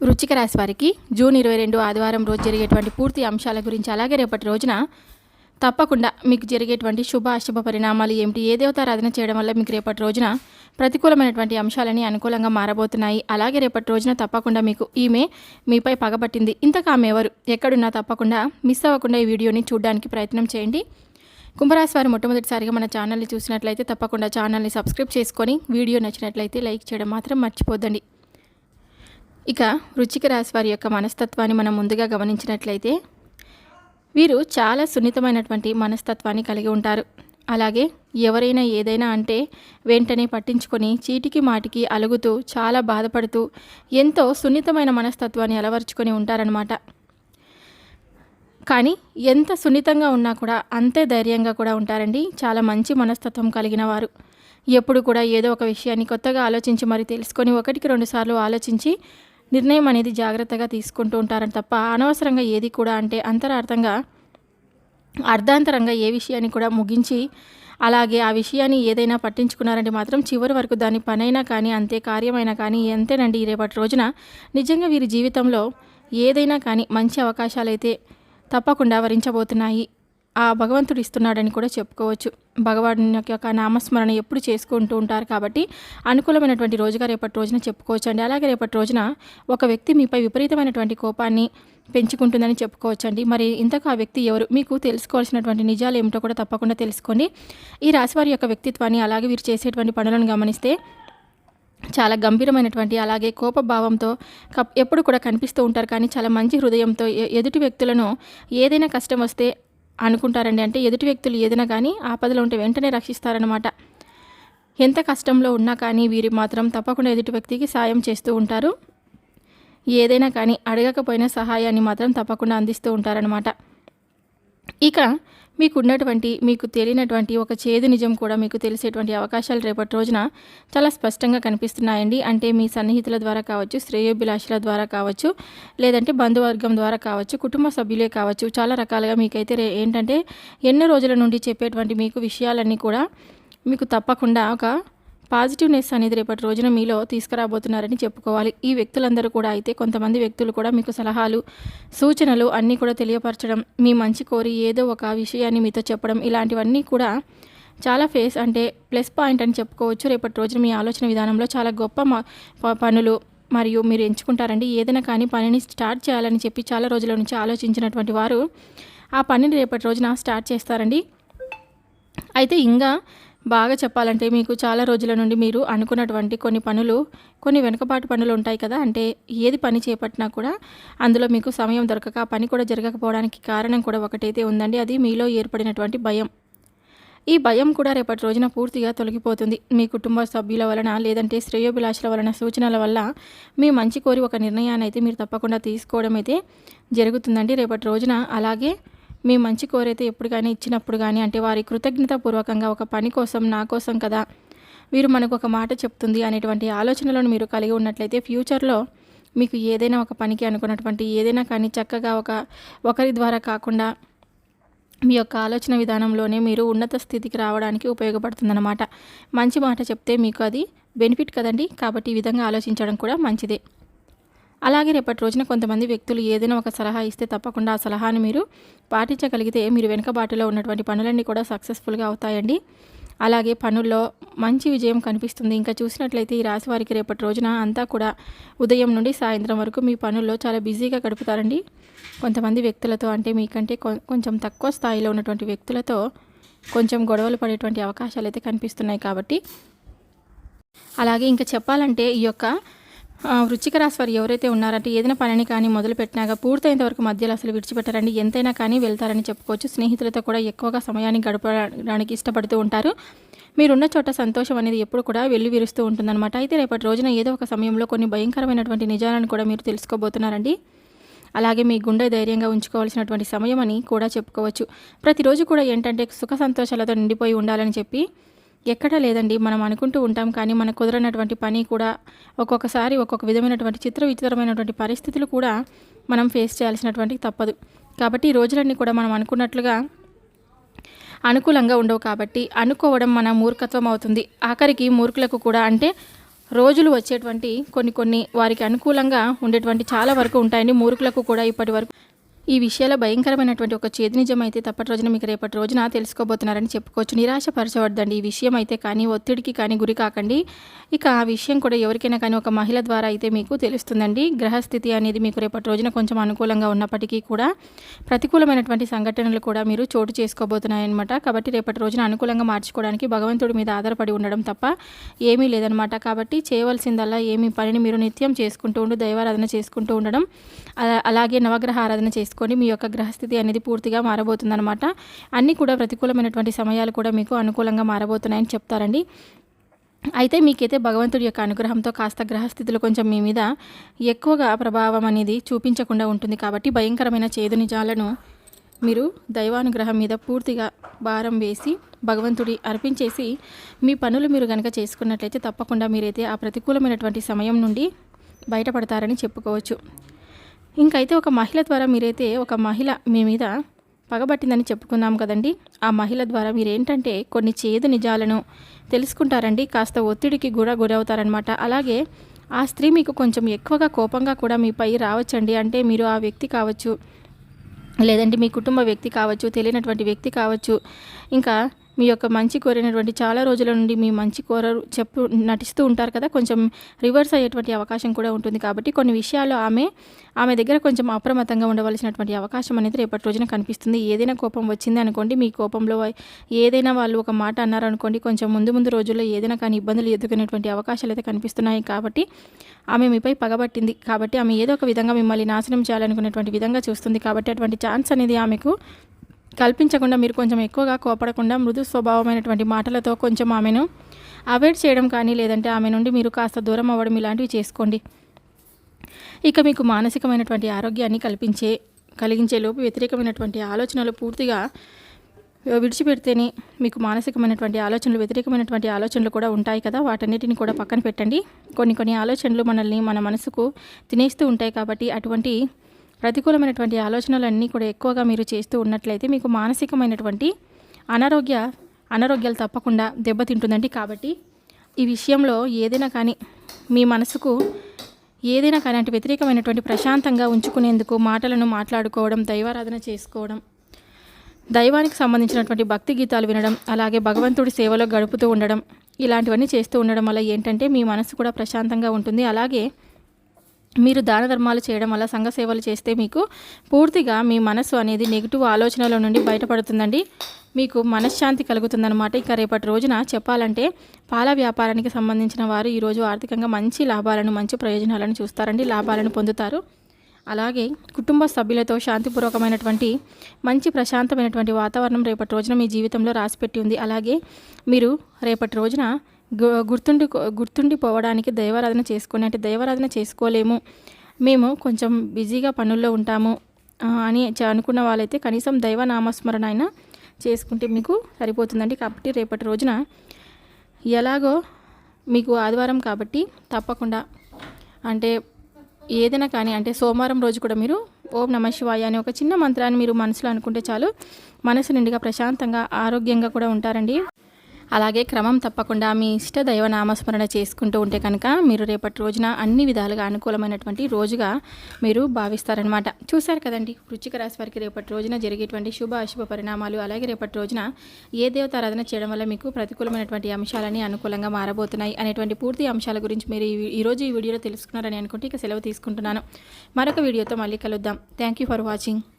వృచ్చిక రాశి వారికి జూన్ ఇరవై రెండు ఆదివారం రోజు జరిగేటువంటి పూర్తి అంశాల గురించి అలాగే రేపటి రోజున తప్పకుండా మీకు జరిగేటువంటి శుభ అశుభ పరిణామాలు ఏమిటి ఏ దేవతారాధన చేయడం వల్ల మీకు రేపటి రోజున ప్రతికూలమైనటువంటి అంశాలని అనుకూలంగా మారబోతున్నాయి. అలాగే రేపటి రోజున తప్పకుండా మీకు ఈమె మీపై పగబట్టింది. ఇంతకు ఆమె ఎవరు? ఎక్కడున్నా తప్పకుండా మిస్ అవ్వకుండా ఈ వీడియోని చూడడానికి ప్రయత్నం చేయండి. కుంభరాశి వారు మొట్టమొదటిసారిగా మన ఛానల్ని చూసినట్లయితే తప్పకుండా ఛానల్ని సబ్స్క్రైబ్ చేసుకొని వీడియో నచ్చినట్లయితే లైక్ చేయడం మాత్రం మర్చిపోద్దండి. ఇక రుచిక రాశి వారి యొక్క మనస్తత్వాన్ని మనం ముందుగా గమనించినట్లయితే వీరు చాలా సున్నితమైనటువంటి మనస్తత్వాన్ని కలిగి ఉంటారు. అలాగే ఎవరైనా ఏదైనా అంటే వెంటనే పట్టించుకొని చీటికి మాటికి అలుగుతూ చాలా బాధపడుతూ ఎంతో సున్నితమైన మనస్తత్వాన్ని అలవర్చుకొని ఉంటారనమాట కానీ ఎంత సున్నితంగా ఉన్నా కూడా అంతే ధైర్యంగా కూడా ఉంటారండి. చాలా మంచి మనస్తత్వం కలిగిన వారు. ఎప్పుడు కూడా ఏదో ఒక విషయాన్ని కొత్తగా ఆలోచించి మరి తెలుసుకొని ఒకటికి రెండుసార్లు ఆలోచించి నిర్ణయం అనేది జాగ్రత్తగా తీసుకుంటూ ఉంటారని తప్ప అనవసరంగా ఏది కూడా అంటే అంతరార్థంగా అర్ధాంతరంగా ఏ విషయాన్ని కూడా ముగించి అలాగే ఆ విషయాన్ని ఏదైనా పట్టించుకున్నారంటే మాత్రం చివరి వరకు దాని పనైనా కానీ అంతే కార్యమైనా కానీ ఎంతేనండి రేపటి రోజున? నిజంగా వీరి జీవితంలో ఏదైనా కానీ మంచి అవకాశాలైతే తప్పకుండా వరించబోతున్నాయి. ఆ భగవంతుడు ఇస్తున్నాడని కూడా చెప్పుకోవచ్చు. భగవాన్ యొక్క నామస్మరణ ఎప్పుడు చేసుకుంటూ ఉంటారు కాబట్టి అనుకూలమైనటువంటి రోజుగా రేపటి రోజున చెప్పుకోవచ్చు అండి అలాగే రేపటి రోజున ఒక వ్యక్తి మీపై విపరీతమైనటువంటి కోపాన్ని పెంచుకుంటుందని చెప్పుకోవచ్చండి. మరి ఇంతకు ఆ వ్యక్తి ఎవరు? మీకు తెలుసుకోవాల్సినటువంటి నిజాలు ఏమిటో కూడా తప్పకుండా తెలుసుకోండి ఈ రాశివారి యొక్క వ్యక్తిత్వాన్ని అలాగే వీరు చేసేటువంటి పనులను గమనిస్తే చాలా గంభీరమైనటువంటి అలాగే కోపభావంతో కప్ ఎప్పుడు కూడా కనిపిస్తూ ఉంటారు. కానీ చాలా మంచి హృదయంతో ఎదుటి వ్యక్తులను ఏదైనా కష్టం వస్తే అనుకుంటారండి. అంటే ఎదుటి వ్యక్తులు ఏదైనా కానీ ఆపదలో ఉంటే వెంటనే రక్షిస్తారనమాట ఎంత కష్టంలో ఉన్నా కానీ వీరు మాత్రం తప్పకుండా ఎదుటి వ్యక్తికి సాయం చేస్తూ ఉంటారు. ఏదైనా కానీ అడగకపోయినా సహాయాన్ని మాత్రం తప్పకుండా అందిస్తూ ఉంటారనమాట ఇక మీకు ఉన్నటువంటి మీకు తెలియనటువంటి ఒక చేదు నిజం కూడా మీకు తెలిసేటువంటి అవకాశాలు రేపటి రోజున చాలా స్పష్టంగా కనిపిస్తున్నాయండి. అంటే మీ సన్నిహితుల ద్వారా కావచ్చు శ్రేయోభిలాషుల ద్వారా కావచ్చు లేదంటే బంధువర్గం ద్వారా కావచ్చు కుటుంబ సభ్యులే కావచ్చు చాలా రకాలుగా మీకైతే ఏంటంటే ఎన్నో రోజుల నుండి చెప్పేటువంటి మీకు విషయాలన్నీ కూడా మీకు తప్పకుండా ఒక పాజిటివ్నెస్ అనేది రేపటి రోజున మీలో తీసుకురాబోతున్నారని చెప్పుకోవాలి. ఈ వ్యక్తులందరూ కూడా అయితే కొంతమంది వ్యక్తులు కూడా మీకు సలహాలు సూచనలు అన్నీ కూడా తెలియపరచడం మీ మంచి కోరి ఏదో ఒక విషయాన్ని మీతో చెప్పడం ఇలాంటివన్నీ కూడా చాలా ఫేస్ అంటే ప్లస్ పాయింట్ అని చెప్పుకోవచ్చు. రేపటి రోజున మీ ఆలోచన విధానంలో చాలా గొప్ప పనులు మరియు మీరు ఎంచుకుంటారండి. ఏదైనా కానీ పనిని స్టార్ట్ చేయాలని చెప్పి చాలా రోజుల నుంచి ఆలోచించినటువంటి వారు ఆ పనిని రేపటి రోజున స్టార్ట్ చేస్తారండి. అయితే ఇంకా బాగా చెప్పాలంటే మీకు చాలా రోజుల నుండి మీరు అనుకున్నటువంటి కొన్ని పనులు కొన్ని వెనుకబాటు పనులు ఉంటాయి కదా. అంటే ఏది పని చేపట్టినా కూడా అందులో మీకు సమయం దొరకక పని కూడా జరగకపోవడానికి కారణం కూడా ఒకటైతే ఉందండి. అది మీలో ఏర్పడినటువంటి భయం. ఈ భయం కూడా రేపటి రోజున పూర్తిగా తొలగిపోతుంది. మీ కుటుంబ సభ్యుల వలన లేదంటే శ్రేయోభిలాషుల వలన సూచనల వల్ల మీ మంచి కోరి ఒక నిర్ణయాన్ని అయితే మీరు తప్పకుండా తీసుకోవడం అయితే జరుగుతుందండి రేపటి రోజున. అలాగే మీ మంచి కోరైతే ఎప్పుడు కానీ ఇచ్చినప్పుడు కానీ అంటే వారి కృతజ్ఞతాపూర్వకంగా ఒక పని కోసం నా కోసం కదా వీరు మనకు ఒక మాట చెప్తుంది అనేటువంటి ఆలోచనలను మీరు కలిగి ఉన్నట్లయితే ఫ్యూచర్లో మీకు ఏదైనా ఒక పనికి అనుకున్నటువంటి ఏదైనా కానీ చక్కగా ఒక ఒకరి ద్వారా కాకుండా మీ యొక్క ఆలోచన విధానంలోనే మీరు ఉన్నత స్థితికి రావడానికి ఉపయోగపడుతుందన్నమాట. మంచి మాట చెప్తే మీకు అది బెనిఫిట్ కదండి. కాబట్టి ఈ విధంగా ఆలోచించడం కూడా మంచిదే. అలాగే రేపటి రోజున కొంతమంది వ్యక్తులు ఏదైనా ఒక సలహా ఇస్తే తప్పకుండా ఆ సలహాను మీరు పాటించగలిగితే మీరు వెనుకబాటులో ఉన్నటువంటి పనులన్నీ కూడా సక్సెస్ఫుల్గా అవుతాయండి. అలాగే పనుల్లో మంచి విజయం కనిపిస్తుంది. ఇంకా చూసినట్లయితే ఈ రాశి వారికి రేపటి రోజున అంతా కూడా ఉదయం నుండి సాయంత్రం వరకు మీ పనుల్లో చాలా బిజీగా గడుపుతారండి. కొంతమంది వ్యక్తులతో అంటే మీకంటే కొంచెం తక్కువ స్థాయిలో ఉన్నటువంటి వ్యక్తులతో కొంచెం గొడవలు పడేటువంటి అవకాశాలు అయితే కనిపిస్తున్నాయి కాబట్టి. అలాగే ఇంకా చెప్పాలంటే ఈ యొక్క వృచ్చిక రాశి వారు ఎవరైతే ఉన్నారంటే ఏదైనా పనిని కానీ మొదలు పెట్టినాక పూర్తయినంత వరకు మధ్యలో అసలు విడిచిపెట్టారండి. ఎంతైనా కానీ వెళ్తారని చెప్పుకోవచ్చు. స్నేహితులతో కూడా ఎక్కువగా సమయాన్ని గడపడానికి ఇష్టపడుతూ ఉంటారు. మీరున్న చోట సంతోషం అనేది ఎప్పుడు కూడా వెళ్ళి విరుస్తూ ఉంటుందన్నమాట. అయితే రేపటి రోజున ఏదో ఒక సమయంలో కొన్ని భయంకరమైనటువంటి నిజాలను కూడా మీరు తెలుసుకోబోతున్నారండి. అలాగే మీ గుండె ధైర్యంగా ఉంచుకోవాల్సినటువంటి సమయం అని కూడా చెప్పుకోవచ్చు. ప్రతిరోజు కూడా ఏంటంటే సుఖ సంతోషాలతో నిండిపోయి ఉండాలని చెప్పి ఎక్కడా లేదండి. మనం అనుకుంటూ ఉంటాం కానీ మనకు కుదరనటువంటి పని కూడా ఒక్కొక్కసారి ఒక్కొక్క విధమైనటువంటి చిత్ర విచిత్రమైనటువంటి పరిస్థితులు కూడా మనం ఫేస్ చేయాల్సినటువంటి తప్పదు. కాబట్టి ఈ రోజులన్నీ కూడా మనం అనుకున్నట్లుగా అనుకూలంగా ఉండవు కాబట్టి అనుకోవడం మన మూర్ఖత్వం అవుతుంది. ఆఖరికి మూర్ఖులకు కూడా అంటే రోజులు వచ్చేటువంటి కొన్ని కొన్ని వారికి అనుకూలంగా ఉండేటువంటి చాలా వరకు ఉంటాయండి. మూర్ఖులకు కూడా ఇప్పటి వరకు ఈ విషయాల భయంకరమైనటువంటి ఒక చేతి నిజం అయితే తప్పటి రోజున మీకు రేపటి రోజున తెలుసుకోబోతున్నారని చెప్పుకోవచ్చు. నిరాశపరచవద్దండి. ఈ విషయం అయితే కానీ ఒత్తిడికి కానీ గురి కాకండి. ఇక ఆ విషయం కూడా ఎవరికైనా కానీ ఒక మహిళ ద్వారా అయితే మీకు తెలుస్తుందండి. గ్రహస్థితి అనేది మీకు రేపటి రోజున కొంచెం అనుకూలంగా ఉన్నప్పటికీ కూడా ప్రతికూలమైనటువంటి సంఘటనలు కూడా మీరు చోటు చేసుకోబోతున్నాయన్నమాట. కాబట్టి రేపటి రోజున అనుకూలంగా మార్చుకోవడానికి భగవంతుడి మీద ఆధారపడి ఉండడం తప్ప ఏమీ లేదనమాట కాబట్టి చేయవలసిందల్లా ఏమి పనిని మీరు నిత్యం చేసుకుంటూ ఉండు దైవారాధన చేసుకుంటూ ఉండడం అలా- అలాగే నవగ్రహ ఆరాధన చేసుకొని మీ యొక్క గ్రహస్థితి అనేది పూర్తిగా మారబోతుందన్నమాట. అన్నీ కూడా ప్రతికూలమైనటువంటి సమయాలు కూడా మీకు అనుకూలంగా మారబోతున్నాయని చెప్తారండి. అయితే మీకైతే భగవంతుడి యొక్క అనుగ్రహంతో కాస్త గ్రహస్థితులు కొంచెం మీ మీద ఎక్కువగా ప్రభావం అనేది చూపించకుండా ఉంటుంది కాబట్టి భయంకరమైన చేదు నిజాలను మీరు దైవానుగ్రహం మీద పూర్తిగా భారం వేసి భగవంతుడి అర్పించేసి మీ పనులు మీరు కనుక చేసుకున్నట్లయితే తప్పకుండా మీరైతే ఆ ప్రతికూలమైనటువంటి సమయం నుండి బయటపడతారని చెప్పుకోవచ్చు. ఇంకైతే ఒక మహిళ ద్వారా మీరైతే ఒక మహిళ మీ మీద పగబట్టిందని చెప్పుకున్నాం కదండి. ఆ మహిళ ద్వారా మీరు ఏంటంటే కొన్ని చేదు నిజాలను తెలుసుకుంటారండి. కాస్త ఒత్తిడికి కూడా గురవుతారనమాట అలాగే ఆ స్త్రీ మీకు కొంచెం ఎక్కువగా కోపంగా కూడా మీపై రావచ్చండి. అంటే మీరు ఆ వ్యక్తి కావచ్చు లేదంటే మీ కుటుంబ వ్యక్తి కావచ్చు తెలియనటువంటి వ్యక్తి కావచ్చు. ఇంకా మీ యొక్క మంచి కోరినటువంటి చాలా రోజుల నుండి మీ మంచి కోర చెప్పు నటిస్తూ ఉంటారు కదా కొంచెం రివర్స్ అయ్యేటువంటి అవకాశం కూడా ఉంటుంది కాబట్టి కొన్ని విషయాలు ఆమె ఆమె దగ్గర కొంచెం అప్రమత్తంగా ఉండవలసినటువంటి అవకాశం అనేది రేపటి రోజున కనిపిస్తుంది. ఏదైనా కోపం వచ్చింది అనుకోండి మీ కోపంలో ఏదైనా వాళ్ళు ఒక మాట అన్నారనుకోండి కొంచెం ముందు ముందు రోజుల్లో ఏదైనా కానీ ఇబ్బందులు ఎదుర్కొనేటువంటి అవకాశాలు అయితే కనిపిస్తున్నాయి కాబట్టి ఆమె మీపై పగబట్టింది కాబట్టి ఆమె ఏదో ఒక విధంగా మిమ్మల్ని నాశనం చేయాలనుకునేటువంటి విధంగా చూస్తుంది కాబట్టి అటువంటి ఛాన్స్ అనేది ఆమెకు కల్పించకుండా మీరు కొంచెం ఎక్కువగా కోపడకుండా మృదు స్వభావమైనటువంటి మాటలతో కొంచెం ఆమెను అవాయిడ్ చేయడం కానీ లేదంటే ఆమె నుండి మీరు కాస్త దూరం అవ్వడం ఇలాంటివి చేసుకోండి. ఇక మీకు మానసికమైనటువంటి ఆరోగ్యాన్ని కల్పించే కలిగించే లోపు వ్యతిరేకమైనటువంటి ఆలోచనలు పూర్తిగా విడిచిపెడితేనే మీకు మానసికమైనటువంటి ఆలోచనలు వ్యతిరేకమైనటువంటి ఆలోచనలు కూడా ఉంటాయి కదా. వాటన్నిటిని కూడా పక్కన పెట్టండి. కొన్ని కొన్ని ఆలోచనలు మనల్ని మన మనసుకు తినేస్తూ ఉంటాయి కాబట్టి అటువంటి ప్రతికూలమైనటువంటి ఆలోచనలన్నీ కూడా ఎక్కువగా మీరు చేస్తూ ఉన్నట్లయితే మీకు మానసికమైనటువంటి అనారోగ్య అనారోగ్యాలు తప్పకుండా దెబ్బతింటుందండి. కాబట్టి ఈ విషయంలో ఏదైనా కానీ మీ మనసుకు ఏదైనా కానీ అంటే వ్యతిరేకమైనటువంటి ప్రశాంతంగా ఉంచుకునేందుకు మాటలను మాట్లాడుకోవడం దైవారాధన చేసుకోవడం దైవానికి సంబంధించినటువంటి భక్తి గీతాలు వినడం అలాగే భగవంతుడి సేవలో గడుపుతూ ఉండడం ఇలాంటివన్నీ చేస్తూ ఉండడం వల్ల ఏంటంటే మీ మనసు కూడా ప్రశాంతంగా ఉంటుంది. అలాగే మీరు దాన ధర్మాలు చేయడం వల్ల సంఘ సేవలు చేస్తే మీకు పూర్తిగా మీ మనసు అనేది నెగిటివ్ ఆలోచనల నుండి బయటపడుతుందండి. మీకు మనశ్శాంతి కలుగుతుందన్నమాట. ఇక రేపటి రోజున చెప్పాలంటే పాల వ్యాపారానికి సంబంధించిన వారు ఈరోజు ఆర్థికంగా మంచి లాభాలను మంచి ప్రయోజనాలను చూస్తారండి. లాభాలను పొందుతారు. అలాగే కుటుంబ సభ్యులతో శాంతిపూర్వకమైనటువంటి మంచి ప్రశాంతమైనటువంటి వాతావరణం రేపటి రోజున మీ జీవితంలో రాసిపెట్టి ఉంది. అలాగే మీరు రేపటి రోజున గుర్తుండి గుర్తుండిపోవడానికి దైవారాధన చేసుకొని అంటే దైవారాధన చేసుకోలేము. మేము కొంచెం బిజీగా పనుల్లో ఉంటాము అని అనుకున్న వాళ్ళైతే కనీసం దైవ నామస్మరణ అయినా చేసుకుంటే మీకు సరిపోతుందండి. కాబట్టి రేపటి రోజున ఎలాగో మీకు ఆదివారం కాబట్టి తప్పకుండా అంటే ఏదైనా కానీ అంటే సోమవారం రోజు కూడా మీరు ఓం నమ శివాయ అనే ఒక చిన్న మంత్రాన్ని మీరు మనసులో అనుకుంటే చాలు మనసు నిండుగా ప్రశాంతంగా ఆరోగ్యంగా కూడా ఉంటారండి. అలాగే క్రమం తప్పకుండా మీ ఇష్ట దైవ నామస్మరణ చేసుకుంటూ ఉంటే కనుక మీరు రేపటి రోజున అన్ని విధాలుగా అనుకూలమైనటువంటి రోజుగా మీరు భావిస్తారనమాట చూశారు కదండి వృచ్చిక రాశి వారికి రేపటి రోజున జరిగేటువంటి శుభ అశుభ పరిణామాలు అలాగే రేపటి రోజున ఏ దేవతారాధన చేయడం వల్ల మీకు ప్రతికూలమైనటువంటి అంశాలని అనుకూలంగా మారబోతున్నాయి అనేటువంటి పూర్తి అంశాల గురించి మీరు ఈ- ఈరోజు ఈ వీడియోలో తెలుసుకున్నారని అనుకుంటే ఇక సెలవు తీసుకుంటున్నాను. మరొక వీడియోతో మళ్ళీ కలుద్దాం. Thank you for watching